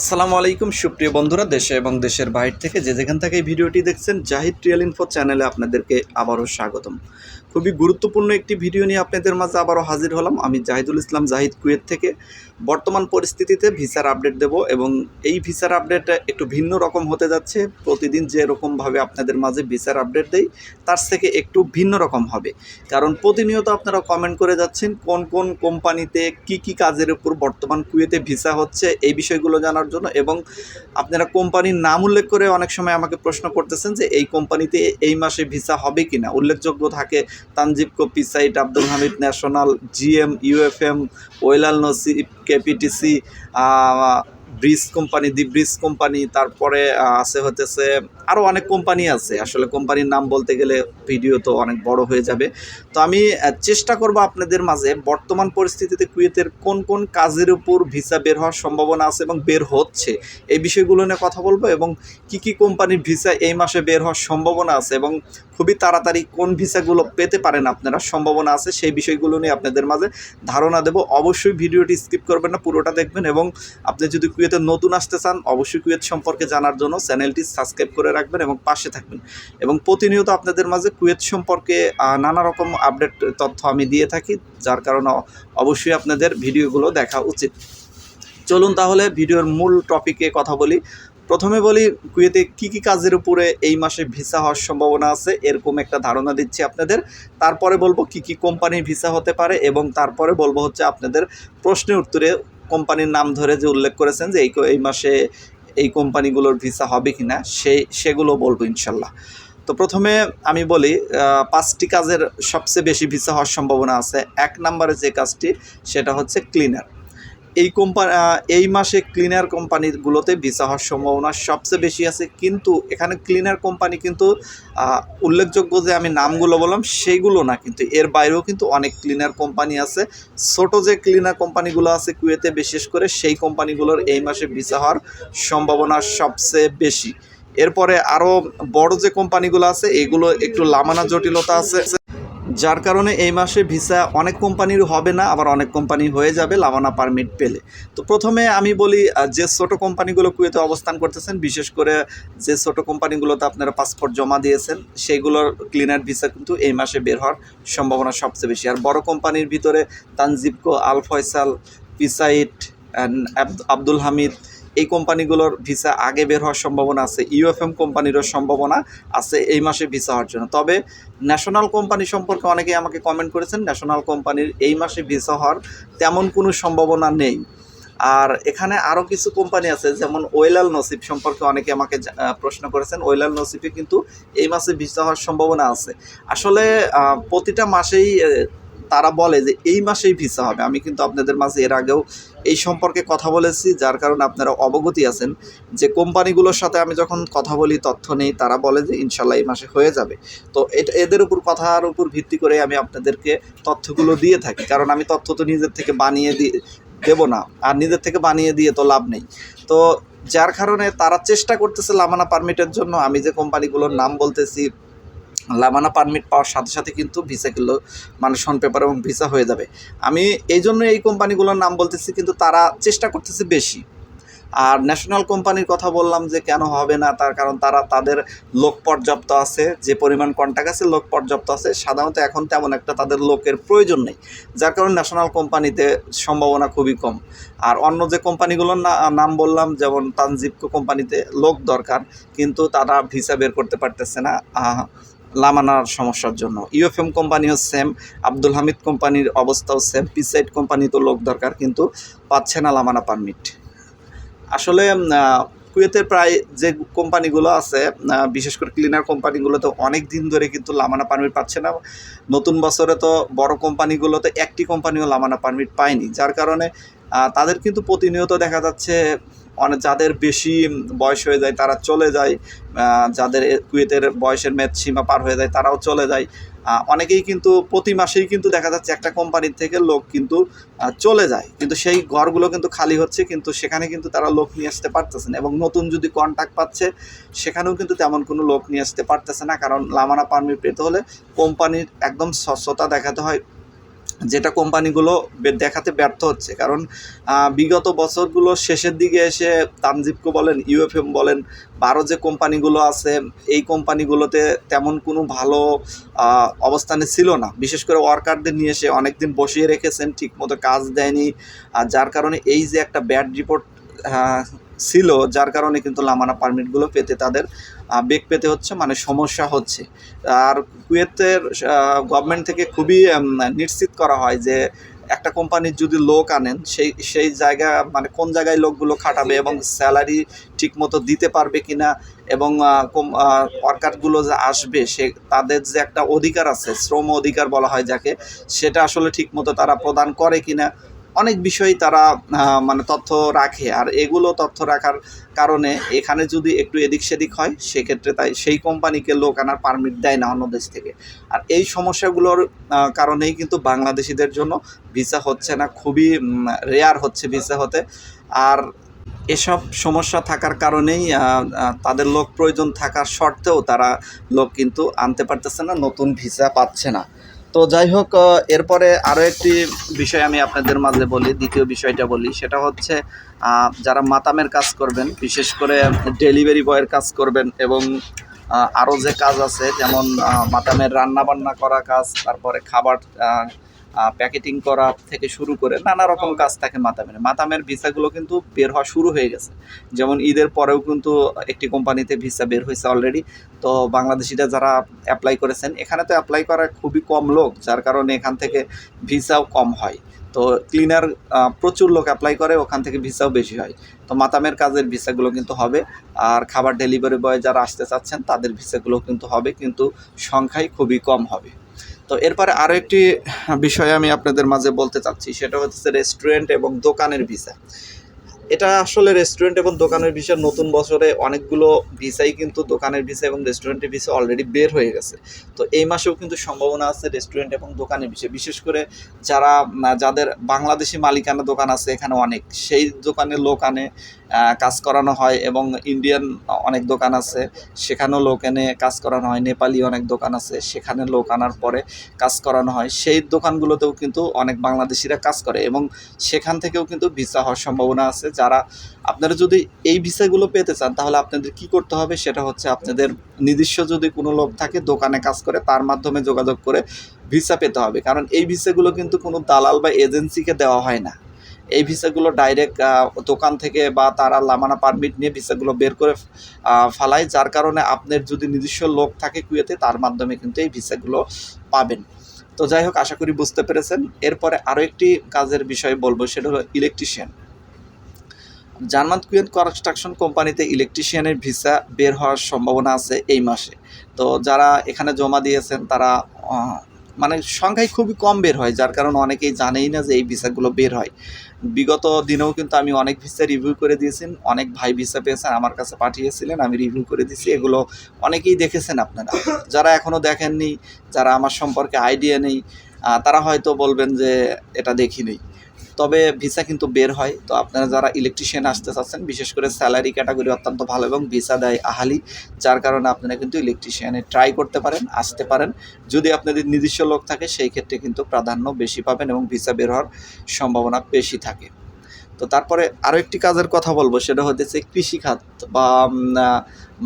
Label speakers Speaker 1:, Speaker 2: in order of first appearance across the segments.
Speaker 1: আসসালামু আলাইকুম, সুপ্রিয় বন্ধুরা, দেশে এবং দেশের বাইরে থেকে যে যেখান থেকে এই ভিডিওটি দেখছেন, জাহিদ রিয়েল ইনফো চ্যানেলে আপনাদেরকে আবারও স্বাগতম। খুবই গুরুত্বপূর্ণ একটি ভিডিও নিয়ে আপনাদের মাঝে আবারও হাজির হলাম। আমি জাহিদুল ইসলাম, জাহিদ কুয়েত থেকে। বর্তমান পরিস্থিতিতে ভিসার আপডেট দেব এবং এই ভিসার আপডেট একটু ভিন্ন রকম হতে যাচ্ছে। প্রতিদিন যে রকমভাবে আপনাদের মাঝে ভিসার আপডেট দেই, তার থেকে একটু ভিন্ন রকম হবে। কারণ প্রতিনিয়ত আপনারা কমেন্ট করে যাচ্ছেন, কোন কোন কোম্পানিতে কি কি কাজের উপর বর্তমান কুয়েতে ভিসা হচ্ছে এই বিষয়গুলো জানার জন্য এবং আপনারা কোম্পানির নাম উল্লেখ করে অনেক সময় আমাকে প্রশ্ন করতেছেন যে এই কোম্পানিতে এই মাসে ভিসা হবে কি না উল্লেখযোগ্য থাকে তানজিব কপি সাইট আব্দুল হামিদ ন্যাশনাল জিএম ইউএফএম ওয়েলাল নসিব KPTC bridge company, the bridge company, তারপরে আছে হতেছে আরও অনেক কোম্পানি আছে। আসলে কোম্পানির নাম বলতে গেলে ভিডিও তো অনেক বড় হয়ে যাবে। তো আমি চেষ্টা করব আপনাদের মাঝে বর্তমান পরিস্থিতিতে কুয়েতের কোন কোন কাজের উপর ভিসা বের হওয়ার সম্ভাবনা আছে এবং বের হচ্ছে? এই বিষয়গুলো নিয়ে কথা বলব এবং কি কি কোম্পানির ভিসা এই মাসে বের হওয়ার সম্ভাবনা আছে এবং খুবই তাড়াতাড়ি কোন ভিসাগুলো পেতে পারেন আপনারা? সম্ভাবনা আছে, সেই বিষয়গুলো নিয়ে আপনাদের মাঝে ধারণা দেব। অবশ্যই ভিডিওটি স্কিপ করবেন না, পুরোটা দেখবেন এবং আপনি যদি কুয়েতে নতুন আসতে চান, অবশ্যই কুয়েত সম্পর্কে জানার জন্য চ্যানেলটি সাবস্ক্রাইব করে রাখবেন এবং পাশে থাকবেন। এবং প্রতিনিয়ত আপনাদের মাঝে কুয়েত সম্পর্কে নানা রকম আপডেট তথ্য আমি দিয়ে থাকি, যার কারণে অবশ্যই আপনাদের ভিডিওগুলো দেখা উচিত। চলুন তাহলে ভিডিওর মূল টপিকে কথা বলি। প্রথমে বলি, কুয়েতে কি কি কাজের উপরে এই মাসে ভিসা হওয়ার সম্ভাবনা আছে, এরকম একটা ধারণা দিচ্ছি আপনাদের। তারপরে বলব কি কি কোম্পানির ভিসা হতে পারে এবং তারপরে বলব হচ্ছে আপনাদের প্রশ্নের উত্তরে কোম্পানির নাম ধরে যে উল্লেখ করেছেন যে এই এই মাসে এই কোম্পানিগুলোর ভিসা হবে কি না সেই সেগুলো বলব ইনশাল্লাহ। তো প্রথমে আমি বলি পাঁচটি কাজের সবচেয়ে বেশি ভিসা হওয়ার সম্ভাবনা আছে। এক নম্বরে যে কাজটি, সেটা হচ্ছে ক্লিনার এই কোম্পানি এই মাসে ক্লিনার কোম্পানিগুলোতে ভিসা হওয়ার সম্ভাবনা সবচেয়ে বেশি আছে। কিন্তু এখানে ক্লিনার কোম্পানি কিন্তু উল্লেখযোগ্য যে আমি নামগুলো বললাম সেইগুলো না। কিন্তু এর বাইরেও কিন্তু অনেক ক্লিনার কোম্পানি আছে। ছোট যে ক্লিনার কোম্পানিগুলো আছে কুয়েতে বিশেষ করে, সেই কোম্পানিগুলোর এই মাসে ভিসা হওয়ার সম্ভাবনা সবচেয়ে বেশি। এরপরে আরও বড় যে কোম্পানিগুলো আছে, এগুলো একটু লামানা জটিলতা আছে। যার কারণে এই মাসে ভিসা অনেক কোম্পানির হবে না, আবার অনেক কোম্পানি হয়ে যাবে লাভানা পারমিট পেলে। তো প্রথমে আমি বলি যে ছোট কোম্পানিগুলো কুয়েতে অবস্থান করতেছেন, বিশেষ করে যে ছোট কোম্পানিগুলোতে আপনারা পাসপোর্ট জমা দিয়েছেন, সেগুলোর ক্লিনার ভিসা কিন্তু এই মাসে বের হওয়ার সম্ভাবনা সবচেয়ে বেশি। আর বড় কোম্পানির ভিতরে তানজিবকো আল ফয়সাল, পিসাইট আব্দুল হামিদ এই কোম্পানিগুলোর ভিসা আগে বের হওয়ার সম্ভাবনা আছে, ইউএফএম কোম্পানিরও সম্ভাবনা আছে এই মাসে ভিসা হওয়ার জন্য। তবে ন্যাশনাল কোম্পানি সম্পর্কে অনেকেই আমাকে কমেন্ট করেছেন, ন্যাশনাল কোম্পানির এই মাসে ভিসা হওয়ার তেমন কোনো সম্ভাবনা নেই। আর এখানে আরও কিছু কোম্পানি আছে, যেমন ওয়েলাল নসিব সম্পর্কে অনেকে আমাকে প্রশ্ন করেছেন। ওয়েলাল নসিবে কিন্তু এই মাসে ভিসা হওয়ার সম্ভাবনা আছে। আসলে প্রতিটা মাসেই তারা বলে যে এই মাসেই ভিসা হবে। আমি কিন্তু আপনাদের মাঝে এর আগেও এই সম্পর্কে কথা বলেছি, যার কারণে আপনারা অবগতি আছেন যে কোম্পানিগুলোর সাথে আমি যখন কথা বলি তথ্য নেই, তারা বলে যে ইনশাল্লাহ এই মাসে হয়ে যাবে। তো এটা, এদের উপর, কথার উপর ভিত্তি করে আমি আপনাদেরকে তথ্যগুলো দিয়ে থাকি। কারণ আমি তথ্য তো নিজের থেকে বানিয়ে দিয়ে দেবো না। আর নিজের থেকে বানিয়ে দিয়ে তো লাভ নেই। তো যার কারণে তারা চেষ্টা করতেছে লামানা পারমিটের জন্য। আমি যে কোম্পানিগুলোর নাম বলতেছি লামানা পারমিট পাওয়ার সাথে সাথে কিন্তু ভিসাগুলো মানে শন পেপার এবং ভিসা হয়ে যাবে। আমি এই জন্য এই কোম্পানিগুলোর নাম বলতেছি কিন্তু তারা চেষ্টা করতেছে বেশি। আর ন্যাশনাল কোম্পানির কথা বললাম যে কেন হবে না, তার কারণ তারা তাদের লোক পর্যাপ্ত আছে, যে পরিমাণ কন্ট্যাক্ট আছে, লোক পর্যাপ্ত আছে। সাধারণত এখন তেমন একটা তাদের লোকের প্রয়োজন নেই, যার কারণে ন্যাশনাল কোম্পানিতে সম্ভাবনা খুবই কম। আর অন্য যে কোম্পানিগুলোর নাম বললাম, যেমন তানজিবকো কোম্পানিতে লোক দরকার, কিন্তু তারা ভিসা বের করতে পারতেছে না। লামানার সমস্যার জন্য। ইউএফএম কোম্পানিও সেম আব্দুল হামিদ কোম্পানির অবস্থাও সেম পিসাইড কোম্পানি তো লোক দরকার, কিন্তু পাচ্ছে না লামানা পারমিট আসলে কুয়েতের প্রায় যে কোম্পানিগুলো আছে বিশেষ করে ক্লিনার কোম্পানিগুলোতে অনেক দিন ধরে কিন্তু লামানা পারমিট পাচ্ছে না। নতুন বছরে তো বড় কোম্পানিগুলোতে একটি কোম্পানিও লামানা পারমিট পায়নি। যার কারণে তাদের কিন্তু প্রতিনিয়ত দেখা যাচ্ছে অনেক যাদের বেশি বয়স হয়ে যায় তারা চলে যায় যাদের কুয়েতের বয়সের মেয়াদ সীমা পার হয়ে যায় তারাও চলে যায়। অনেকেই কিন্তু প্রতি মাসেই কিন্তু দেখা যাচ্ছে একটা কোম্পানির থেকে লোক কিন্তু চলে যায়। কিন্তু সেই ঘরগুলো কিন্তু খালি হচ্ছে, কিন্তু সেখানে কিন্তু তারা লোক নিয়ে আসতে পারতেছে না এবং নতুন যদি কন্ট্যাক্ট পাচ্ছে, সেখানেও কিন্তু তেমন কোনো লোক নিয়ে আসতে পারতেছে না। কারণ লামানা পারমিট পেতে হলে কোম্পানির একদম স্বচ্ছতা দেখাতে হয়। যেটা কোম্পানিগুলো দেখাতে ব্যর্থ হচ্ছে। কারণ বিগত বছরগুলো শেষের দিকে এসে তানজিবকো বলেন, ইউএফএম বলেন, বারো যে কোম্পানিগুলো আছে, এই কোম্পানিগুলোতে তেমন কোনো ভালো অবস্থানে ছিল না। বিশেষ করে ওয়ার্কারদের নিয়ে এসে অনেকদিন বসিয়ে রেখেছেন, ঠিকমতো কাজ দেয়নি। যার কারণে এই যে একটা ব্যাড রিপোর্ট ছিল, যার কারণে কিন্তু লামানা পারমিটগুলো পেতে তাদের বেগ পেতে হচ্ছে মানে সমস্যা হচ্ছে। আর কুয়েতের গভর্নমেন্ট থেকে খুবই নিশ্চিত করা হয় যে, একটা কোম্পানির যদি লোক আনেন, সেই সেই জায়গা মানে কোন জায়গায় লোকগুলো খাটাবে এবং স্যালারি ঠিকমতো দিতে পারবে কিনা এবং ওয়ার্কারগুলো যে আসবে, সে, তাদের যে একটা অধিকার আছে, শ্রম অধিকার বলা হয় যাকে, সেটা আসলে ঠিকমতো তারা প্রদান করে কিনা অনেক বিষয় তারা মানে তথ্য রাখে। আর এগুলো তথ্য রাখার কারণে এখানে যদি একটু এদিক সেদিক হয়, সেক্ষেত্রে তাই সেই কোম্পানিকে লোক আনার পারমিট দেয় না অন্য দেশ থেকে। আর এই সমস্যাগুলোর কারণেই কিন্তু বাংলাদেশিদের জন্য ভিসা হচ্ছে না, খুবই রেয়ার হচ্ছে ভিসা হতে। আর এসব সমস্যা থাকার কারণেই তাদের লোক প্রয়োজন থাকার সত্ত্বেও তারা লোক কিন্তু আনতে পারতেছে না, নতুন ভিসা পাচ্ছে না। তো যাই হোক এরপরে আরও একটি বিষয় আমি আপনাদের মাঝে বলি, দ্বিতীয় বিষয়টা বলি। সেটা হচ্ছে যারা মাতামের কাজ করবেন, বিশেষ করে ডেলিভারি বয়ের কাজ করবেন এবং আরও যে কাজ আছে, যেমন মাতামের রান্না বান্না করা কাজ, তারপরে খাবার প্যাকেটিং করা থেকে শুরু করে নানা রকম কাজ থাকে মাতামের। মাতামের ভিসাগুলো কিন্তু বের হওয়া শুরু হয়ে গেছে। যেমন ঈদের পরেও কিন্তু একটি কোম্পানিতে ভিসা বের হয়েছে অলরেডি তো বাংলাদেশিরা যারা অ্যাপ্লাই করেছেন, এখানে তো অ্যাপ্লাই করা খুবই কম লোক, যার কারণে এখান থেকে ভিসাও কম হয়। তো ক্লিনার প্রচুর লোক অ্যাপ্লাই করে, ওখান থেকে ভিসাও বেশি হয়। তো মাতামের কাজের ভিসাগুলো কিন্তু হবে। আর খাবার ডেলিভারি বয় যারা আসতে চাচ্ছেন, তাদের ভিসাগুলো কিন্তু হবে, কিন্তু সংখ্যাই খুবই কম হবে। তো এরপরে আরও একটি বিষয় আমি আপনাদের মাঝে বলতে চাচ্ছি, সেটা হচ্ছে রেস্টুরেন্ট এবং দোকানের ভিসা এটা আসলে রেস্টুরেন্ট এবং দোকানের ভিসা নতুন বছরে অনেকগুলো ভিসাই কিন্তু দোকানের ভিসা এবং রেস্টুরেন্টের ভিসা অলরেডি বের হয়ে গেছে। তো এই মাসেও কিন্তু সম্ভাবনা আছে রেস্টুরেন্ট এবং দোকানের ভিসা বিশেষ করে যারা, যাদের বাংলাদেশি মালিকানা দোকান আছে এখানে অনেক, সেই দোকানে লোক আনে কাজ করানো হয় এবং ইন্ডিয়ান অনেক দোকান আছে, সেখানেও লোক এনে কাজ করানো হয়। নেপালি অনেক দোকান আছে, সেখানে লোক আনার পরে কাজ করানো হয়। সেই দোকানগুলোতেও কিন্তু অনেক বাংলাদেশিরা কাজ করে এবং সেখান থেকেও কিন্তু ভিসা হওয়ার সম্ভাবনা আছে। যারা, আপনারা যদি এই ভিসাগুলো পেতে চান, তাহলে আপনাদের কি করতে হবে? সেটা হচ্ছে আপনাদের নিজস্ব যদি কোনো লোক থাকে, দোকানে কাজ করে, তার মাধ্যমে যোগাযোগ করে ভিসা পেতে হবে। কারণ এই ভিসাগুলো কিন্তু কোনো দালাল বা এজেন্সিকে দেওয়া হয় না। এই ভিসাগুলো ডাইরেক্ট দোকান থেকে বা তারা লামানা পারমিট নিয়ে ভিসাগুলো বের করে ফালায়। যার কারণে আপনার যদি নিজস্ব লোক থাকে কুয়েতে, তার মাধ্যমে কিন্তু এই ভিসাগুলো পাবেন। তো যাই হোক, আশা করি বুঝতে পেরেছেন। এরপরে আরও একটি কাজের বিষয় বলব, সেটা হলো ইলেকট্রিশিয়ান জার্মান কুয়েত কনস্ট্রাকশন কোম্পানিতে ইলেকট্রিশিয়ানের ভিসা বের হওয়ার সম্ভাবনা আছে এই মাসে। তো যারা এখানে জমা দিয়েছেন, তারা মানে সংখ্যায় খুবই কম বের হয়। যার কারণে অনেকেই জানেই না যে এই ভিসাগুলো বের হয়। বিগত দিনেও কিন্তু আমি অনেক ভিসা রিভিউ করে দিয়েছেন, অনেক ভাই ভিসা পেয়েছেন, আমার কাছে পাঠিয়েছিলেন, আমি রিভিউ করে দিয়েছি, এগুলো অনেকেই দেখেছেন আপনারা। যারা এখনও দেখেননি, যারা আমার সম্পর্কে আইডিয়া নেই তারা হয়তো বলবেন যে এটা দেখিনি তবে ভিসা কিন্তু বের হয়। তো আপনারা যারা ইলেকট্রিশিয়ান আসতে চাচ্ছেন, বিশেষ করে স্যালারি ক্যাটাগরি অত্যন্ত ভালো এবং ভিসা দেয় আহালি, যার কারণে আপনারা কিন্তু ইলেকট্রিশিয়ানে ট্রাই করতে পারেন, আসতে পারেন। যদি আপনাদের নিজস্ব লোক থাকে, সেই ক্ষেত্রে কিন্তু প্রাধান্য বেশি পাবেন এবং ভিসা বের হওয়ার সম্ভাবনা বেশি থাকে। তো তারপরে আরও একটি কাজের কথা বলব, সেটা হতেছে কৃষিখাত বা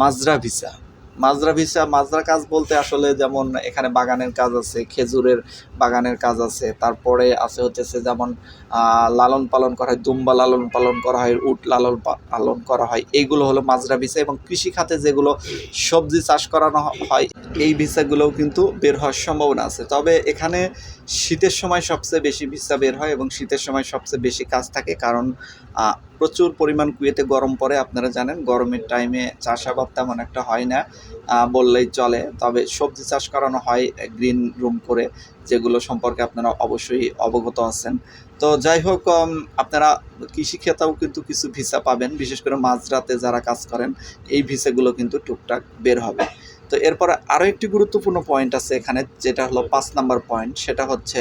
Speaker 1: মাজরা ভিসা মাজরা ভিসা, মাজরা কাজ বলতে আসলে যেমন এখানে বাগানের কাজ আছে, খেজুরের বাগানের কাজ আছে, তারপরে আছে হচ্ছে যেমন লালন পালন করা হয়, দুম্বা লালন পালন করা হয়, উট লালন পালন করা হয়, এইগুলো হলো মাজরা ভিসা এবং কৃষি খাতে যেগুলো সবজি চাষ করানো হয়, এই ভিসাগুলোও কিন্তু বের হওয়ার সম্ভাবনা আছে। তবে এখানে শীতের সময় সবচেয়ে বেশি ভিসা বের হয় এবং শীতের সময় সবচেয়ে বেশি কাজ থাকে কারণ প্রচুর পরিমাণ কুয়েতে গরম পড়ে, আপনারা জানেন, গরমের টাইমে চাষাবাদ তেমন একটা হয় না বললেই চলে। তবে সবজি চাষ করানো হয় গ্রিন রুম করে, যেগুলো সম্পর্কে আপনারা অবশ্যই অবগত আছেন। তো যাই হোক আপনারা কৃষিক্ষেত্রেও কিন্তু কিছু ভিসা পাবেন, বিশেষ করে মাঝরাতে যারা কাজ করেন, এই ভিসাগুলো কিন্তু টুকটাক বের হবে। তো এরপরে আরও একটি গুরুত্বপূর্ণ পয়েন্ট আছে এখানে, যেটা হলো পাঁচ নাম্বার পয়েন্ট সেটা হচ্ছে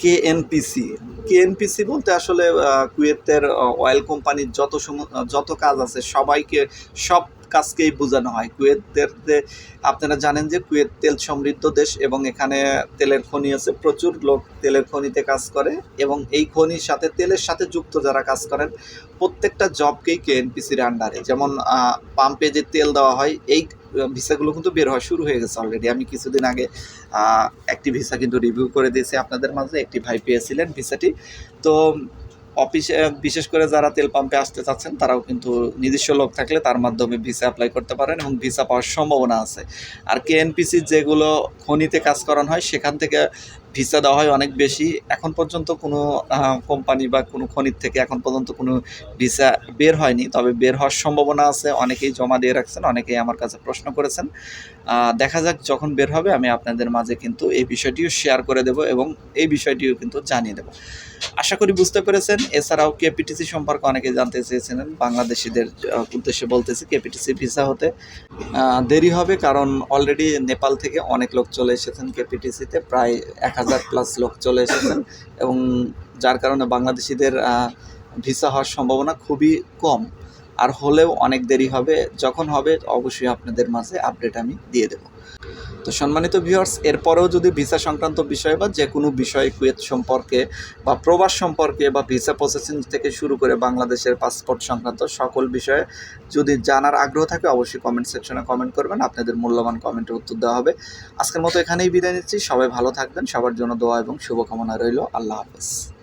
Speaker 1: কেএনপিসি। কেএনপিসি বলতে আসলে কুয়েতের অয়েল কোম্পানির যত যত কাজ আছে সবাইকে সব কাজকেই বোঝানো হয়। কুয়েতের আপনারা জানেন যে কুয়েত তেল সমৃদ্ধ দেশ এবং এখানে তেলের খনি আছে, প্রচুর লোক তেলের খনিতে কাজ করে এবং এই খনির সাথে তেলের সাথে যুক্ত যারা কাজ করেন, প্রত্যেকটা জবকেই কেএনপিসির আন্ডারে যেমন পাম্পে যে তেল দেওয়া হয়, এই ভিসাগুলো কিন্তু বের হওয়া শুরু হয়ে গেছে অলরেডি আমি কিছুদিন আগে একটি ভিসা কিন্তু রিভিউ করে দিয়েছি আপনাদের মাঝে। একটি ভাই পেয়েছিলেন ভিসাটি। তো অফিসে, বিশেষ করে যারা তেল পাম্পে আসতে চাচ্ছেন, তারাও কিন্তু নিজস্ব লোক থাকলে তার মাধ্যমে ভিসা অ্যাপ্লাই করতে পারেন এবং ভিসা পাওয়ার সম্ভাবনা আছে। আর কেএনপিসি যেগুলো খনিতে কাজ করানো হয়, সেখান থেকে ভিসা দেওয়া হয় অনেক বেশি। এখন পর্যন্ত কোনো কোম্পানি বা কোনো খনির থেকে এখন পর্যন্ত কোনো ভিসা বের হয়নি। তবে বের হওয়ার সম্ভাবনা আছে, অনেকেই জমা দিয়ে রাখছেন, অনেকেই আমার কাছে প্রশ্ন করেছেন। দেখা যাক যখন বের হবে, আমি আপনাদের মাঝে কিন্তু এই বিষয়টিও শেয়ার করে দেব এবং এই বিষয়টিও কিন্তু জানিয়ে দেব। আশা করি বুঝতে পেরেছেন। এছাড়াও কেপিটিসি সম্পর্কে অনেকে জানতে চেয়েছিলেন। বাংলাদেশিদের উদ্দেশ্যে বলতেছি কেপিটিসি ভিসা হতে। দেরি হবে কারণ অলরেডি নেপাল থেকে অনেক লোক চলে এসেছেন কেপিটিসিতে প্রায় এক হাজার প্লাস লোক চলে এসেছেন। এবং যার কারণে বাংলাদেশিদের ভিসা হওয়ার সম্ভাবনা খুবই কম। আর হলেও অনেক দেরি হবে। যখন হবে অবশ্যই আপনাদের মাঝে আপডেট আমি দিয়ে দেব। তো সম্মানিত ভিউয়ার্স এরপরেও যদি ভিসা সংক্রান্ত বিষয় বা যে কোনো বিষয় কুয়েত সম্পর্কে বা প্রবাস সম্পর্কে বা ভিসা প্রসেসিং থেকে শুরু করে বাংলাদেশের পাসপোর্ট সংক্রান্ত সকল বিষয়ে যদি জানার আগ্রহ থাকে, অবশ্যই কমেন্ট সেকশনে কমেন্ট করবেন। আপনাদের মূল্যবান কমেন্টের উত্তর দেওয়া হবে। আজকের মতো এখানেই বিদায় নিচ্ছি। সবাই ভালো থাকবেন। সবার জন্য দোয়া এবং শুভকামনা রইল। আল্লাহ হাফেজ।